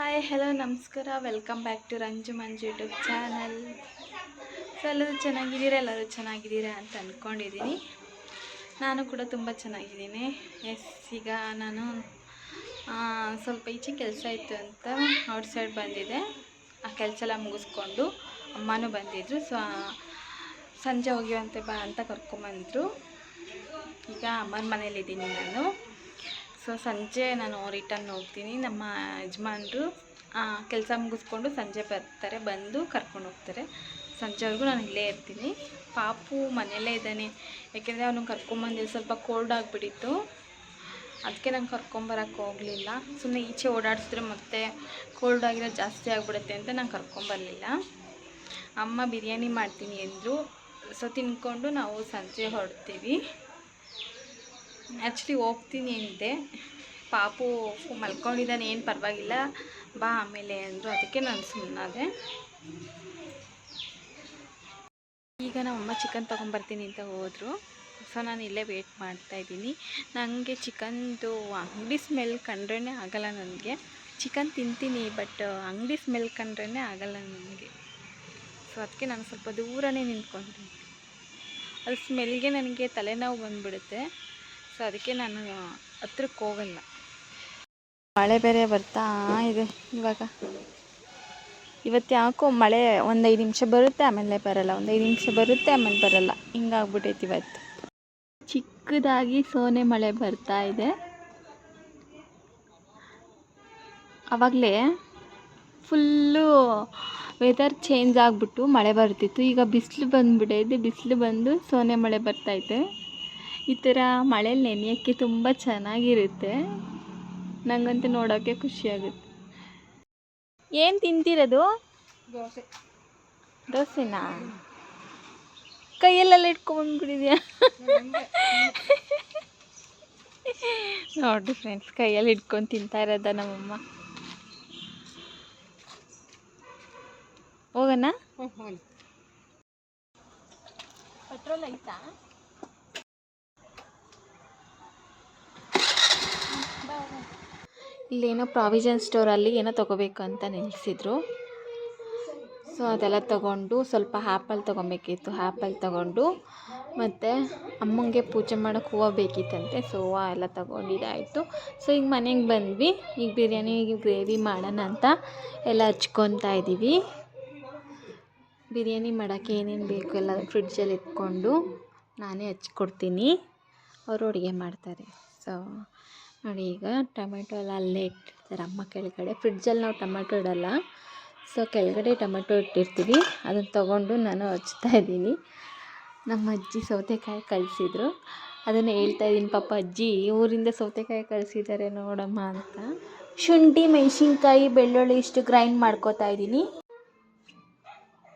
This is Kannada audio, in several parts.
ಹಾಯ್ ಹಲೋ ನಮಸ್ಕಾರ. Welcome back to Ranju Manju YouTube channel so ಎಲ್ಲರೂ ಚೆನ್ನಾಗಿದ್ದೀರಾ? ಎಲ್ಲರೂ ಚೆನ್ನಾಗಿದ್ದೀರಾ ಅಂತ ಅಂದ್ಕೊಂಡಿದ್ದೀನಿ ನಾನು ಕೂಡ ತುಂಬ ಚೆನ್ನಾಗಿದ್ದೀನಿ. ಎಸ್ ಈಗ ನಾನು ಸ್ವಲ್ಪ ಈಚೆ ಕೆಲಸ ಇತ್ತು ಅಂತ ಔಟ್ಸೈಡ್ ಬಂದಿದ್ದೆ. ಆ ಕೆಲಸ ಎಲ್ಲ ಮುಗಿಸ್ಕೊಂಡು ಅಮ್ಮನೂ ಬಂದಿದ್ದರು ಸೊ ಸಂಜೆ ಹೋಗಿವಂತೆ ಬಾ ಅಂತ ಕರ್ಕೊಂಬಂದರು. ಈಗ ಅಮ್ಮನ ಮನೇಲಿದ್ದೀನಿ ನಾನು. ಸೊ ಸಂಜೆ ನಾನು ರಿಟರ್ನ್ ಹೋಗ್ತೀನಿ. ನಮ್ಮ ಯಜಮಾನ್ರು ಕೆಲಸ ಮುಗಿಸ್ಕೊಂಡು ಸಂಜೆ ಬರ್ತಾರೆ, ಬಂದು ಕರ್ಕೊಂಡು ಹೋಗ್ತಾರೆ. ಸಂಜೆವರೆಗೂ ನಾನು ಇಲ್ಲೇ ಇರ್ತೀನಿ. ಪಾಪು ಮನೆಯಲ್ಲೇ ಇದ್ದಾನೆ. ಯಾಕೆಂದರೆ ಅವನು ಕರ್ಕೊಂಬಂದು ಸ್ವಲ್ಪ ಕೋಲ್ಡ್ ಆಗಿಬಿಟ್ಟಿತ್ತು. ಅದಕ್ಕೆ ನಂಗೆ ಕರ್ಕೊಂಬರಕ್ಕೆ ಹೋಗಲಿಲ್ಲ. ಸುಮ್ಮನೆ ಈಚೆ ಓಡಾಡಿಸಿದ್ರೆ ಮತ್ತೆ ಕೋಲ್ಡ್ ಆಗಿರೋ ಜಾಸ್ತಿ ಆಗಿಬಿಡುತ್ತೆ ಅಂತ ನಾನು ಕರ್ಕೊಂಬರಲಿಲ್ಲ ಅಮ್ಮ ಬಿರಿಯಾನಿ ಮಾಡ್ತೀನಿ ಎಂದರು. ಸೊ ತಿನ್ಕೊಂಡು ನಾವು ಸಂಜೆ ಹೊರಡ್ತೀವಿ. ಆ್ಯಕ್ಚುಲಿ ಹೋಗ್ತೀನಿ ಅಂದೆ. ಪಾಪು ಮಲ್ಕೊಂಡಿದ್ದಾನೆ, ಏನು ಪರವಾಗಿಲ್ಲ. ಬಾ ಆಮೇಲೆ ಅಂದರು. ಅದಕ್ಕೆ ನಾನು ಸುಮ್ಮನಾದೆ ಈಗ ನಮ್ಮಮ್ಮ ಚಿಕನ್ ತೊಗೊಂಬರ್ತೀನಿ ಅಂತ ಹೋದರು. ಸೊ ನಾನು ಇಲ್ಲೇ ವೇಟ್ ಮಾಡ್ತಾಯಿದ್ದೀನಿ ನನಗೆ ಚಿಕನ್ದು ಅಂಗಡಿ ಸ್ಮೆಲ್ ಕಂಡ್ರೇ ಆಗಲ್ಲ ನನಗೆ. ಚಿಕನ್ ತಿಂತೀನಿ ಬಟ್ ಅಂಗಡಿ ಸ್ಮೆಲ್ ಕಂಡ್ರೇ ಆಗಲ್ಲ ನನಗೆ. ಸೊ ಅದಕ್ಕೆ ನಾನು ಸ್ವಲ್ಪ ದೂರನೇ ನಿಂತ್ಕೊಂತೀನಿ. ಅದು ಸ್ಮೆಲ್ಗೆ ನನಗೆ ತಲೆನೋವು ಬಂದುಬಿಡುತ್ತೆ. ಸೊ ಅದಕ್ಕೆ ನಾನು ಹತ್ರಕ್ಕೆ ಹೋಗಲ್ಲ. ಮಳೆ ಬೇರೆ ಬರ್ತಾ ಇದೆ ಇವಾಗ. ಇವತ್ತು ಯಾಕೋ ಮಳೆ ಒಂದು ಐದು ನಿಮಿಷ ಬರುತ್ತೆ, ಆಮೇಲೆ ಬರಲ್ಲ. ಒಂದು ಐದು ನಿಮಿಷ ಬರುತ್ತೆ, ಆಮೇಲೆ ಬರಲ್ಲ. ಹಿಂಗಾಗ್ಬಿಟ್ಟೈತೆ ಇವತ್ತು. ಚಿಕ್ಕದಾಗಿ ಸೋನೆ ಮಳೆ ಬರ್ತಾ ಇದೆ. ಆವಾಗಲೇ ಫುಲ್ಲು ವೆದರ್ ಚೇಂಜ್ ಆಗಿಬಿಟ್ಟು ಮಳೆ ಬರ್ತಿತ್ತು. ಈಗ ಬಿಸಿಲು ಬಂದುಬಿಟ್ಟೈತೆ ಬಿಸಿಲು ಬಂದು ಸೋನೆ ಮಳೆ ಬರ್ತೈತೆ ಈ ಥರ ಮಳೇಲಿ ನೆನೆಯೋಕ್ಕೆ ತುಂಬ ಚೆನ್ನಾಗಿರುತ್ತೆ. ನನಗಂತೂ ನೋಡೋಕ್ಕೆ ಖುಷಿಯಾಗುತ್ತೆ. ಏನು ತಿಂತಿರೋದು? ದೋಸೆ. ದೋಸೆನಾ? ಕೈಯಲ್ಲೆಲ್ಲ ಇಟ್ಕೊಂಡ್ಬಿಟ್ಟಿದ್ಯಾ ನೋಡಿರಿ ಫ್ರೆಂಡ್ಸ್ ಕೈಯಲ್ಲಿ ಇಟ್ಕೊಂಡು ತಿಂತಾ ಇರೋದ ನಮ್ಮಮ್ಮ? ಹೋಗೋಣ? ಪೆಟ್ರೋಲ್ ಐತಾ? ಇಲ್ಲೇನೋ ಪ್ರಾವಿಷನ್ ಸ್ಟೋರಲ್ಲಿ ಏನೋ ಅಂತ ನಿಲ್ಲಿಸಿದ್ರು ಸೊ ಅದೆಲ್ಲ ತೊಗೊಂಡು ಸ್ವಲ್ಪ ಆ್ಯಪಲ್ ತೊಗೊಬೇಕಿತ್ತು. ಆ್ಯಪಲ್ ತೊಗೊಂಡು ಮತ್ತು ಅಮ್ಮಂಗೆ ಪೂಜೆ ಮಾಡೋಕ್ಕೆ ಹೂವು ಬೇಕಿತ್ತಂತೆ. ಸೊ ಹೂವು ಎಲ್ಲ ತೊಗೊಂಡಿದ್ದಾಯಿತು ಸೊ ಈಗ ಮನೆಗೆ ಬಂದ್ವಿ. ಈಗ ಬಿರಿಯಾನಿ ಗ್ರೇವಿ ಮಾಡೋಣ ಅಂತ ಎಲ್ಲ ಹಚ್ಕೊತಾ ಇದ್ದೀವಿ ಬಿರಿಯಾನಿ ಮಾಡೋಕ್ಕೆ ಏನೇನು ಬೇಕು ಎಲ್ಲ ಫ್ರಿಡ್ಜಲ್ಲಿ ಇಟ್ಕೊಂಡು ನಾನೇ ಹಚ್ಕೊಡ್ತೀನಿ. ಅವರು ಅಡುಗೆ ಮಾಡ್ತಾರೆ. ಸೊ ನೋಡಿ, ಈಗ ಟೊಮೆಟೊ ಎಲ್ಲ ಅಲ್ಲೇ ಇಟ್ಟಿರ್ತಾರೆ. ಅಮ್ಮ ಕೆಳಗಡೆ. ಫ್ರಿಡ್ಜಲ್ಲಿ ನಾವು ಟೊಮೆಟೊ ಇಡಲ್ಲ. ಸೊ, ಕೆಳಗಡೆ ಟೊಮೆಟೊ ಇಟ್ಟಿರ್ತೀವಿ. ಅದನ್ನು ತೊಗೊಂಡು ನಾನು ಹಚ್ತಾ ಇದ್ದೀನಿ. ನಮ್ಮ ಅಜ್ಜಿ ಸೌತೆಕಾಯಿ ಕಳಿಸಿದ್ರು. ಅದನ್ನು ಹೇಳ್ತಾ ಇದ್ದೀನಿ, ಪಾಪ ಅಜ್ಜಿ ಊರಿಂದ ಸೌತೆಕಾಯಿ ಕಳಿಸಿದ್ದಾರೆ ನೋಡಮ್ಮ ಅಂತ. ಶುಂಠಿ, ಮೆಣಸಿನ್ಕಾಯಿ, ಬೆಳ್ಳುಳ್ಳಿ ಇಷ್ಟು ಗ್ರೈಂಡ್ ಮಾಡ್ಕೋತಾ ಇದ್ದೀನಿ.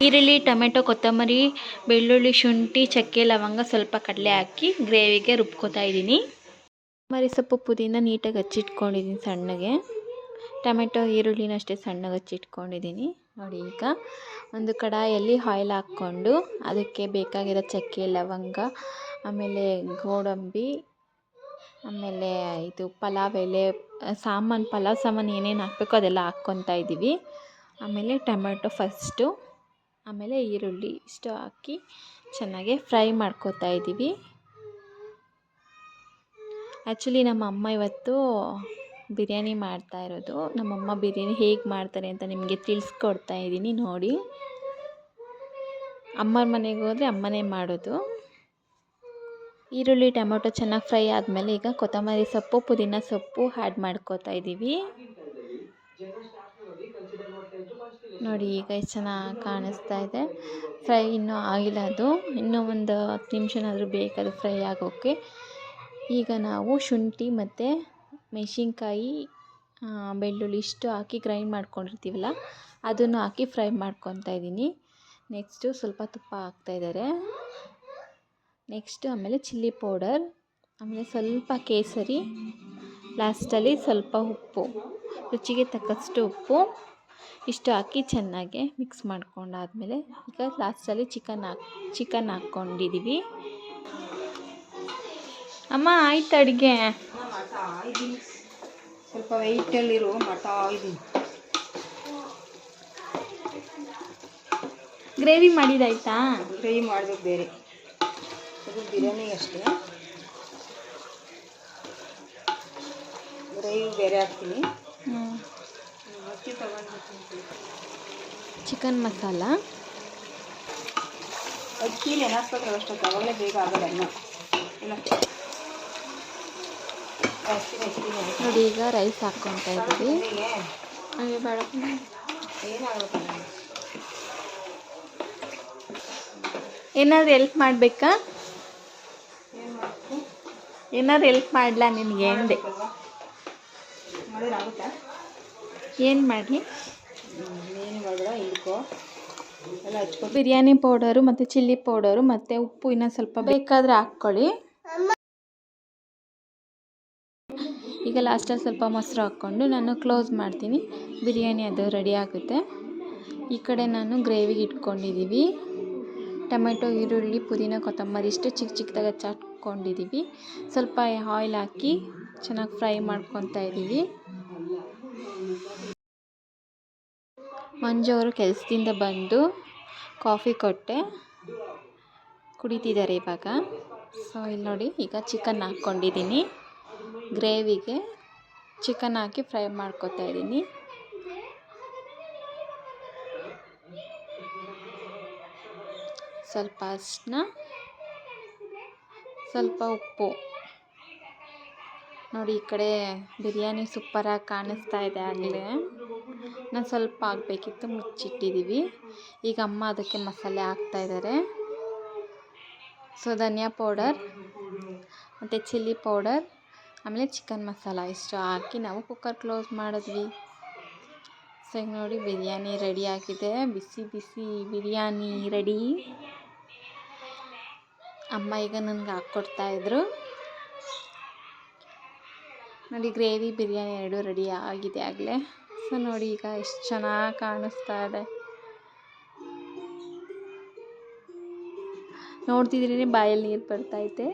ಈರುಳ್ಳಿ, ಟೊಮೆಟೊ, ಕೊತ್ತಂಬರಿ, ಬೆಳ್ಳುಳ್ಳಿ, ಶುಂಠಿ, ಚಕ್ಕೆ, ಲವಂಗ ಸ್ವಲ್ಪ ಕಡಲೆ ಹಾಕಿ ಗ್ರೇವಿಗೆ ರುಬ್ಕೋತಾ ಇದ್ದೀನಿ. ಮರಿ ಸೊಪ್ಪು ಪುದೀನ ನೀಟಾಗಿ ಹಚ್ಚಿಟ್ಕೊಂಡಿದ್ದೀನಿ ಸಣ್ಣಗೆ. ಟೊಮೆಟೊ, ಈರುಳ್ಳಿನ ಅಷ್ಟೇ ಸಣ್ಣಗೆ ಹಚ್ಚಿಟ್ಕೊಂಡಿದ್ದೀನಿ. ನೋಡಿ ಈಗ ಒಂದು ಕಡಾಯಲ್ಲಿ ಆಯಿಲ್ ಹಾಕ್ಕೊಂಡು ಅದಕ್ಕೆ ಬೇಕಾಗಿರೋ ಚಕ್ಕೆ, ಲವಂಗ, ಆಮೇಲೆ ಗೋಡಂಬಿ, ಆಮೇಲೆ ಇದು ಪಲಾವ್ ಎಲೆ, ಸಾಮಾನು, ಪಲಾವ್ ಸಾಮಾನು ಏನೇನು ಹಾಕಬೇಕು ಅದೆಲ್ಲ ಹಾಕ್ಕೊತಾ ಇದ್ದೀವಿ. ಆಮೇಲೆ ಟೊಮೆಟೊ ಫಸ್ಟು ಆಮೇಲೆ ಈರುಳ್ಳಿ ಇಷ್ಟು ಹಾಕಿ ಚೆನ್ನಾಗೆ ಫ್ರೈ ಮಾಡ್ಕೋತಾ ಇದ್ದೀವಿ. ಆ್ಯಕ್ಚುಲಿ ನಮ್ಮ ಅಮ್ಮ ಇವತ್ತು ಬಿರಿಯಾನಿ ಮಾಡ್ತಾ ಇರೋದು. ನಮ್ಮಮ್ಮ ಬಿರಿಯಾನಿ ಹೇಗೆ ಮಾಡ್ತಾರೆ ಅಂತ ನಿಮಗೆ ತಿಳಿಸ್ಕೊಡ್ತಾ ಇದ್ದೀನಿ ನೋಡಿ. ಅಮ್ಮನ ಮನೆಗೆ ಹೋದರೆ ಅಮ್ಮನೇ ಮಾಡೋದು. ಈರುಳ್ಳಿ, ಟೊಮೊಟೊ ಚೆನ್ನಾಗಿ ಫ್ರೈ ಆದಮೇಲೆ ಈಗ ಕೊತ್ತಂಬರಿ ಸೊಪ್ಪು, ಪುದೀನ ಸೊಪ್ಪು ಆ್ಯಡ್ ಮಾಡ್ಕೋತಾ ಇದ್ದೀವಿ. ನೋಡಿ, ಈಗ ಎಷ್ಟು ಚೆನ್ನಾಗಿ ಕಾಣಿಸ್ತಾ ಇದೆ. ಫ್ರೈ ಇನ್ನೂ ಆಗಿಲ್ಲ ಅದು. ಇನ್ನೂ ಒಂದು ಹತ್ತು ನಿಮಿಷನಾದರೂ ಬೇಕದು ಫ್ರೈ ಆಗೋಕ್ಕೆ ಈಗ ನಾವು ಶುಂಠಿ ಮತ್ತು ಮೆಣ್ಸಿನ್ಕಾಯಿ ಬೆಳ್ಳುಳ್ಳಿ ಇಷ್ಟು ಹಾಕಿ ಗ್ರೈಂಡ್ ಮಾಡ್ಕೊಂಡಿರ್ತೀವಲ್ಲ, ಅದನ್ನು ಹಾಕಿ ಫ್ರೈ ಮಾಡ್ಕೊತಾ ಇದ್ದೀನಿ. ನೆಕ್ಸ್ಟು ಸ್ವಲ್ಪ ತುಪ್ಪ ಹಾಕ್ತಾಯಿದ್ದಾರೆ ನೆಕ್ಸ್ಟು ಆಮೇಲೆ ಚಿಲ್ಲಿ ಪೌಡರ್ ಆಮೇಲೆ ಸ್ವಲ್ಪ ಕೇಸರಿ ಲಾಸ್ಟಲ್ಲಿ ಸ್ವಲ್ಪ ಉಪ್ಪು, ರುಚಿಗೆ ತಕ್ಕಷ್ಟು ಉಪ್ಪು, ಇಷ್ಟು ಹಾಕಿ ಚೆನ್ನಾಗಿ ಮಿಕ್ಸ್ ಮಾಡ್ಕೊಂಡಾದಮೇಲೆ ಈಗ ಲಾಸ್ಟಲ್ಲಿ ಚಿಕನ್ ಹಾಕ್ ಚಿಕನ್ ಹಾಕ್ಕೊಂಡಿದ್ದೀವಿ. ಅಮ್ಮ ಆಯ್ತು ಅಡುಗೆ? ಸ್ವಲ್ಪ ವೆಯ್ಟಲ್ಲಿರೋ ಮಠ ಇದ್ದೀನಿ ಗ್ರೇವಿ ಮಾಡಿದಾಯ್ತಾ? ಗ್ರೇವಿ ಮಾಡಬೇಕು ಬೇರೆ. ಅದು ಬಿರಿಯಾನಿ ಅಷ್ಟೇ. ಗ್ರೇವಿ ಬೇರೆ ಹಾಕ್ತೀನಿ. ಚಿಕನ್ ಮಸಾಲ? ಅಕ್ಕಿ ನೆನಸ್ಬೇಕು ಅಷ್ಟೊತ್ತು ತಗೊಳ್ಳೇ ಬೇಗ ಆಗಲ್ಲ ಇಲ್ಲ. ನೋಡಿ ಈಗ ರೈಸ್ ಹಾಕ್ಕೊತಾ ಇದ್ದೀವಿ. ಹೀಗೆ ಏನಾದ್ರು ಎಲ್ಪ್ ಮಾಡಬೇಕಾ? ಏನು ಮಾಡಬೇಕು ಏನಾದ್ರು ಎಲ್ಪ್ ಮಾಡಲಾ ನಿನಗೆ ಅಂದೆ ಏನ್ ಎಲ್ಲ ಬಿರಿಯಾನಿ ಪೌಡರು ಮತ್ತು ಚಿಲ್ಲಿ ಪೌಡರು ಮತ್ತು ಉಪ್ಪು ಇನ್ನೂ ಸ್ವಲ್ಪ ಬೇಕಾದರೆ ಹಾಕ್ಕೊಳ್ಳಿ. ಈಗ ಲಾಸ್ಟಲ್ಲಿ ಸ್ವಲ್ಪ ಮೊಸರು ಹಾಕ್ಕೊಂಡು ನಾನು ಕ್ಲೋಸ್ ಮಾಡ್ತೀನಿ. ಬಿರಿಯಾನಿ ಅದು ರೆಡಿ ಆಗುತ್ತೆ. ಈ ಕಡೆ ನಾನು ಗ್ರೇವಿ ಇಟ್ಕೊಂಡಿದ್ದೀವಿ. ಟೊಮೆಟೊ, ಈರುಳ್ಳಿ, ಪುದೀನ, ಕೊತ್ತಂಬರಿ ಇಷ್ಟು ಚಿಕ್ಕ ಚಿಕ್ಕದಾಗಿ ಹಚ್ಚಾಕೊಂಡಿದ್ದೀವಿ. ಸ್ವಲ್ಪ ಆಯಿಲ್ ಹಾಕಿ ಚೆನ್ನಾಗಿ ಫ್ರೈ ಮಾಡ್ಕೊತಾ ಇದ್ದೀವಿ. ಮಂಜು ಅವರು ಕೆಲಸದಿಂದ ಬಂದು ಕಾಫಿ ಕೊಟ್ಟೆ. ಕುಡಿತಿದ್ದಾರೆ ಇವಾಗ. ಸೊ ಇಲ್ಲಿ ನೋಡಿ, ಈಗ ಚಿಕನ್ ಹಾಕ್ಕೊಂಡಿದ್ದೀನಿ. ಗ್ರೇವಿಗೆ ಚಿಕನ್ ಹಾಕಿ ಫ್ರೈ ಮಾಡ್ಕೊತಾ ಇದ್ದೀನಿ. ಸ್ವಲ್ಪ ಅರಿಶಿನ ಸ್ವಲ್ಪ ಉಪ್ಪು. ನೋಡಿ, ಈ ಕಡೆ ಬಿರಿಯಾನಿ ಸೂಪರಾಗಿ ಕಾಣಿಸ್ತಾ ಇದೆ ಆಗಲೇ. ನಾನು ಸ್ವಲ್ಪ ಆಗಬೇಕಿತ್ತು ಮುಚ್ಚಿಟ್ಟಿದ್ದೀವಿ ಈಗ ಅಮ್ಮ ಅದಕ್ಕೆ ಮಸಾಲೆ ಹಾಕ್ತಾ ಇದ್ದಾರೆ ಸೊ ಧನಿಯಾ ಪೌಡರ್ ಮತ್ತು ಚಿಲ್ಲಿ ಪೌಡರ್ ಆಮೇಲೆ ಚಿಕನ್ ಮಸಾಲ ಇಷ್ಟು ಹಾಕಿ ನಾವು ಕುಕ್ಕರ್ ಕ್ಲೋಸ್ ಮಾಡಿದ್ವಿ. ಸೊ ಈಗ ನೋಡಿ ಬಿರಿಯಾನಿ ರೆಡಿ ಆಗಿದೆ. ಬಿಸಿ ಬಿಸಿ ಬಿರಿಯಾನಿ ರೆಡಿ ಅಮ್ಮ ಈಗ ನನಗೆ ಹಾಕ್ಕೊಡ್ತಾ ಇದ್ರು. ನೋಡಿ ಗ್ರೇವಿ ಬಿರಿಯಾನಿ ಎರಡು ರೆಡಿ ಆಗಿದೆ ಆಗಲೇ. ಸೊ ನೋಡಿ ಈಗ ಎಷ್ಟು ಚೆನ್ನಾಗಿ ಕಾಣಿಸ್ತಾ ಇದೆ. ನೋಡ್ತಿದ್ರೇ ಬಾಯಲ್ಲಿ ನೀರು ಬರ್ತೈತೆ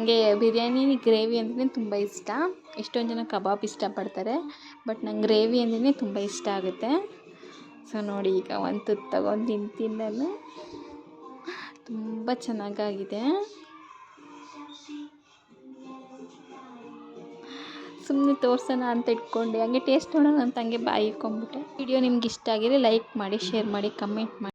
ನನಗೆ ಬಿರಿಯಾನಿ ಗ್ರೇವಿ ಅಂದ್ರೆ ತುಂಬ ಇಷ್ಟ. ಎಷ್ಟೊಂದು ಜನ ಕಬಾಬ್ ಇಷ್ಟಪಡ್ತಾರೆ, ಬಟ್ ನಂಗೆ ಗ್ರೇವಿ ಅಂದ್ರೆ ತುಂಬ ಇಷ್ಟ ಆಗುತ್ತೆ. ಸೊ ನೋಡಿ ಈಗ ಒಂದು ತುತ್ತು ತಗೊಂಡು ನಾನು. ತುಂಬ ಚೆನ್ನಾಗಾಗಿದೆ. ಸುಮ್ಮನೆ ತೋರ್ಸೋಣ ಅಂತ ಇಟ್ಕೊಂಡೆ. ಹಂಗೆ ಟೇಸ್ಟ್ ನೋಡೋಣ ಅಂತ ಹಂಗೆ ಬಾಯಿ ಇಟ್ಕೊಂಡ್ಬಿಟ್ಟೆ. ವಿಡಿಯೋ ನಿಮ್ಗೆ ಇಷ್ಟ ಆಗಿದ್ರೆ ಲೈಕ್ ಮಾಡಿ, ಶೇರ್ ಮಾಡಿ, ಕಮೆಂಟ್ ಮಾಡಿ.